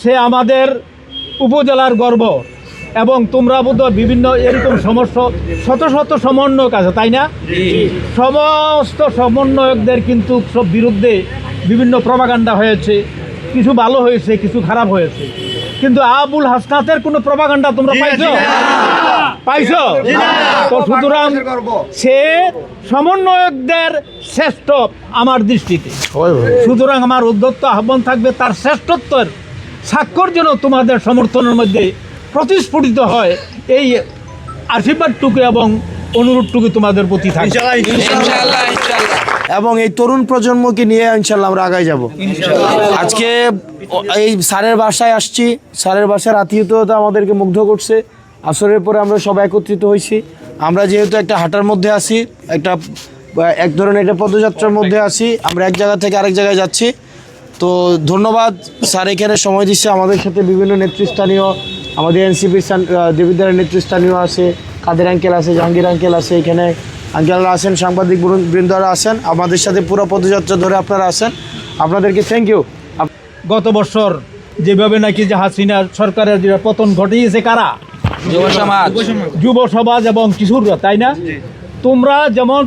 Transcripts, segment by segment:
সে আমাদের উপজেলার গর্ব। এবং তোমরা বোধ বিভিন্ন এরকম সমস্যা শত শত সমন্বয়ক আছে তাই না? সমস্ত সমন্বয়কদের কিন্তু সব বিরুদ্ধে বিভিন্ন প্রভাকাণ্ডা হয়েছে। কিছু ভালো হয়েছে কিছু খারাপ হয়েছে। কিন্তু আবুল হাসনাতের কোনো প্রভাকাণ্ডা তোমরা পাইছো? পাইছো? তো সুতরাং সে সমন্বয়কদের শ্রেষ্ঠ আমার দৃষ্টিতে। সুতরাং আমার উদ্যত্ত আহ্বান থাকবে তার শ্রেষ্ঠত্বের স্বাক্ষর যেন তোমাদের সমর্থনের মধ্যে প্রতিস্ফুটিত হয় এই আশীর্বাদটুকু এবং অনুরোধটুকু তোমাদের প্রতি থাকবে। ইনশাআল্লাহ ইনশাআল্লাহ এবং এই তরুণ প্রজন্মকে নিয়ে ইনশাল্লাহ আমরা আগায় যাব। আজকে এই স্যারের বাসায় আসছি স্যারের বাসার আত্মীয়তা আমাদেরকে মুগ্ধ করছে। আসরের পরে আমরা সবাই একত্রিত হয়েছি। আমরা যেহেতু একটা হাঁটার মধ্যে আছি একটা এক ধরনের একটা পদযাত্রার মধ্যে আছি আমরা এক জায়গা থেকে আরেক জায়গায় যাচ্ছি। তো ধন্যবাদ স্যার এখানে সময় দিচ্ছে আমাদের সাথে বিভিন্ন নেতৃস্থানীয় আমাদের এনসিপির দেবিদ্বারের নেতৃস্থানীয় আছে কাদের আঙ্কেল আছে জাহাঙ্গীর আঙ্কেল আছে এখানে। আঙ্কেলরা আছেন সাংবাদিক বৃন্দরা আছেন আমাদের সাথে পুরো পদযাত্রা ধরে আপনারা আছেন। আপনাদেরকে থ্যাংক ইউ গত বছর যেভাবে নাকি যে হাসিনা সরকারের যে পতন ঘটিয়েছে কারা? যুব সমাজ। যুব সমাজ। এবং কিশোররা তাই না? তোমরা যেমন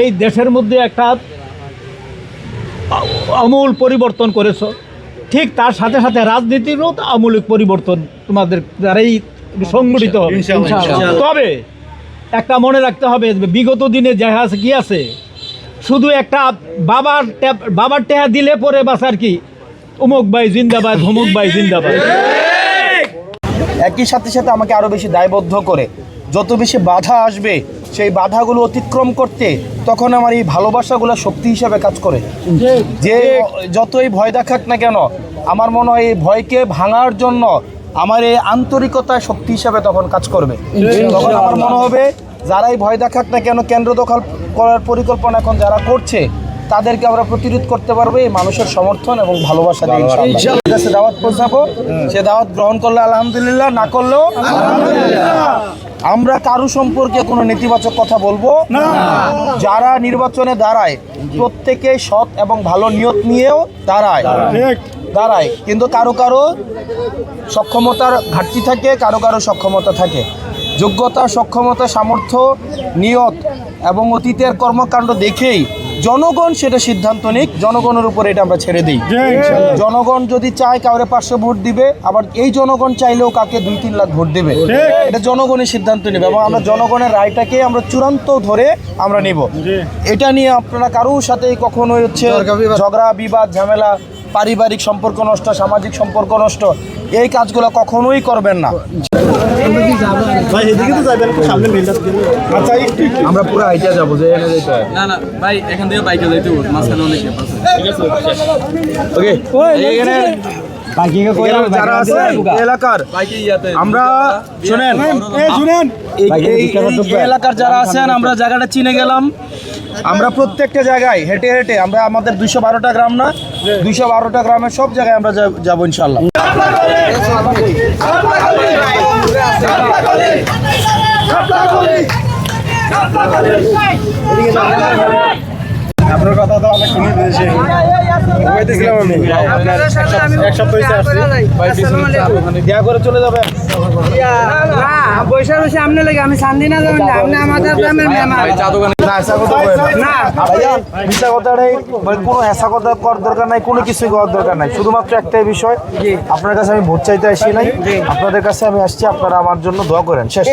এই দেশের মধ্যে একটা আমূল পরিবর্তন করেছ। ঠিক তার সাথে সাথে রাজনীতিরও তো আমূলিক পরিবর্তন তোমাদের দ্বারাই সংগঠিত হবে। তবে একটা মনে রাখতে হবে যে বিগত দিনে যাহা আছে কি আছে? শুধু একটা বাবার ট্যাপ- বাবার টেহা দিলে পরে বাস আর কি। অমুক ভাই জিন্দাবাদ অমুক ভাই জিন্দাবাদ। একই সাথে সাথে আমাকে আরও বেশি দায়বদ্ধ করে যত বেশি বাধা আসবে সেই বাধাগুলো অতিক্রম করতে তখন আমার এই ভালোবাসাগুলো শক্তি হিসাবে কাজ করে। যে যতই ভয় দেখাক না কেন, আমার মনে হয় এই ভয়কে ভাঙার জন্য আমার এই আন্তরিকতা শক্তি হিসাবে তখন কাজ করবে। তখন আমার মনে হবে, যারাই ভয় দেখাক না কেন, কেন্দ্র দখল করার পরিকল্পনা এখন যারা করছে তাদেরকে আমরা প্রতিরোধ করতে পারব এই মানুষের সমর্থন এবং ভালোবাসা দিয়ে দাওয়াত পৌঁছাবো সে দাওয়াত গ্রহণ করলে আলহামদুলিল্লাহ না করলেও আমরা কারও সম্পর্কে কোনো নেতিবাচক কথা বলব? না। যারা নির্বাচনে দাঁড়ায় প্রত্যেকে সৎ এবং ভালো নিয়ত নিয়েও দাঁড়ায়। দাঁড়ায়। কিন্তু কারও কারও সক্ষমতার ঘাটতি থাকে কারও কারও সক্ষমতা থাকে। যোগ্যতা সক্ষমতা সামর্থ্য নিয়ত এবং অতীতের কর্মকাণ্ড দেখেই জনগণ সেটা সিদ্ধান্ত নিক জনগণের উপর এটা আমরা ছেড়ে দিই। জনগণ যদি চায় কাউরে পাঁচশো ভোট দিবে আবার এই জনগণ চাইলেও কাকে দুই তিন লাখ ভোট দেবে। এটা জনগণের সিদ্ধান্ত নেবে এবং আমরা জনগণের রায়টাকে আমরা চূড়ান্ত ধরে আমরা নিব। এটা নিয়ে আপনারা কারোর সাথে কখনোই হচ্ছে ঝগড়া বিবাদ ঝামেলা পারিবারিক সম্পর্ক নষ্ট সামাজিক সম্পর্ক নষ্ট এই কাজগুলো কখনোই করবেন না। আমরা পুরো যাব যে এনে যেতে হয়। না না ভাই এখান থেকে বাইকে যাইতে হবে মাঝখানে অনেক গ্যাপ আছে ওকে এখানে যারা আছে এলাকার? আমরা শুনেন। এই- এই- এই এলাকার যারা আছেন আমরা জায়গাটা চিনে গেলাম। আমরা প্রত্যেকটা জায়গায় হেঁটে হেঁটে আমরা আমাদের দুইশো বারোটা গ্রাম না দুইশো বারোটা গ্রামের সব জায়গায় আমরা যাব ইনশাল্লাহ আপনার কথা তো অনেক শুনে দিয়েছি আমি। এক সপ্তাহ দেয়া করে চলে পয়সা লাগে আমি শান্তি না যাবেন না আপনি আমাদের গ্রামের মেহমান। শুধুমাত্র একটাই বিষয় আপনার কাছে আমি ভোট চাইতে আসি নাই। আপনাদের কাছে আমি আসছি আপনারা আমার জন্য দোয়া করেন শেষ।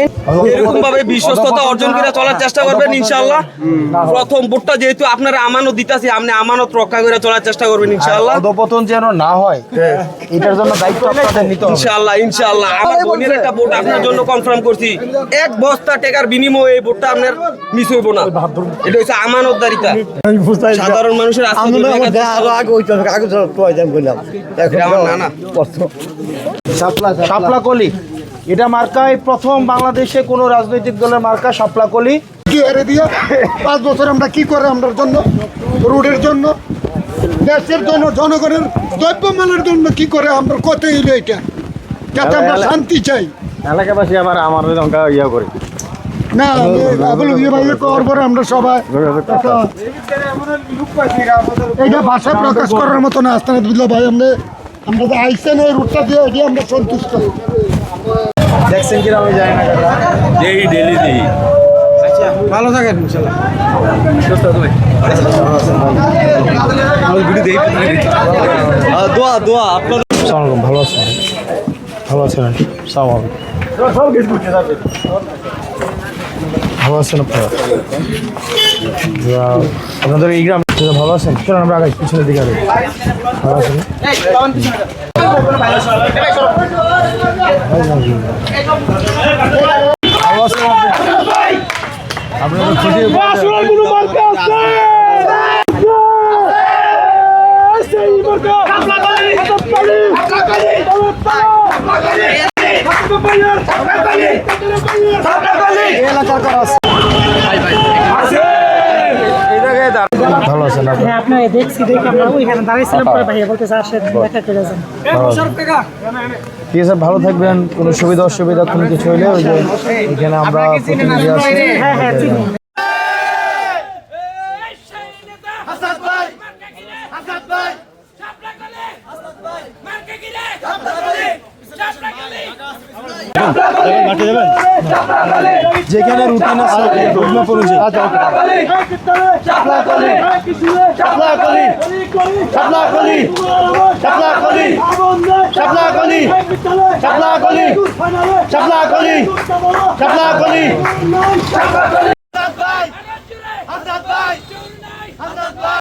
এরকম ভাবে বিশ্বস্ততা অর্জন করে চলার চেষ্টা করবেন ইনশাআল্লাহ। প্রথম ভোটটা যেহেতু আপনারা আমানত দিতেছি আপনি আমানত রক্ষা করে চলার চেষ্টা করবেন ইনশাআল্লাহ। অধপতন যেন না হয় এটার জন্য দায়িত্ব আপনাদের নিতে হবে। ইনশাআল্লাহ ইনশাআল্লাহ। আমার বোনের একটা ভোট আপনার জন্য কনফার্ম করছি। এক বস্তা টাকার বিনিময়ে এই ভোটটা আপনার মিস হইব না। এটা হচ্ছে আমানতদারিতা। সাধারণ মানুষের শাপলা কলি এটা মার্কায় প্রথম বাংলাদেশে কোনো রাজনৈতিক দলের মার্কা শাপলা কলি কি হেরে দিয়ে? পাঁচ বছর আমরা কি করে আমরা জন্য? রোডের জন্য? দেশের জন্য জনগণের দ্রব্যমানের জন্য কি করে আমরা কত এলো এটা? যাতে আমরা শান্তি চাই। এলাকাবাসী আবার আমার লঙ্কা ইয়া করে। না আবুল ভাই করার পরে আমরা সবাই এইটা ভাষা প্রকাশ করার মতো না আস্তানাত বুঝলো ভাই আমরা আমরা তো আইসেন এই রুটটা দিয়ে এটি আমরা সন্তুষ্ট। দেখছেন আমি না। ডেলি দিই। ভালো থাকেন ইনশাল্লাহ। দোয়া দোয়া আপনার ভালো আছেন? ভালো আছেন? সালাম ভালো আছেন আপনারা? আপনাদের এই গ্রাম ভালো আছেন? চলেন আমরা আগে পিছনের দিকে আগে ভালো আছেন? ভালো আছেন? আপনাদের খুশি এলাকার কারা আছে এই জায়গায় হ্যাঁ আপনাকে দেখছি দেখে আমরা ওইখানে দাঁড়াইছিলাম পরে ভাইয়া বলতেছে আসেন দেখা করে যান। ঠিক আছে ভালো থাকবেন কোনো সুবিধা অসুবিধা কোনো কিছু হইলে ওই যে এখানে আমরা প্রতিনিধি আছি হ্যাঁ হ্যাঁ চিনি যেখানে রুটিন আছে রুটিন অনুযায়ী আচ্ছা ওকে।